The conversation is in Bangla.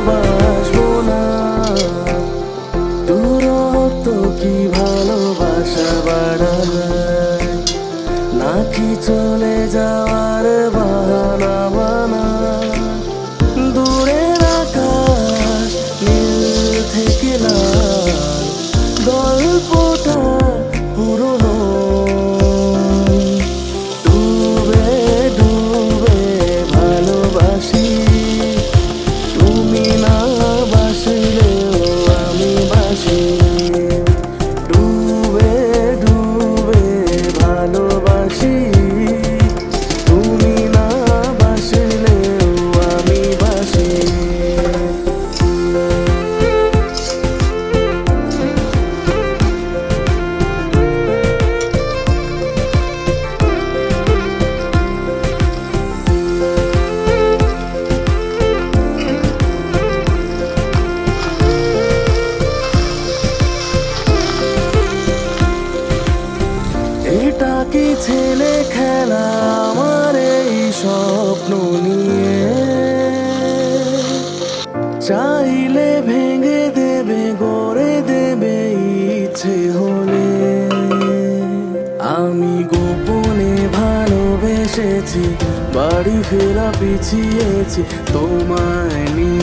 ভালোবাসবো না। দূর হতো কি ভালোবাসা বাড়ায়? নাকি চলে যাওয়া ছেলে খেলা আমার এই স্বপ্ন নিয়ে। চাইলে ভেঙে দেবে, গড়ে দেবে ইচ্ছে হলে। আমি গোপনে ভালোবেসেছি, বাড়ি ফেরা পিছিয়েছি, তোমায় নিয়ে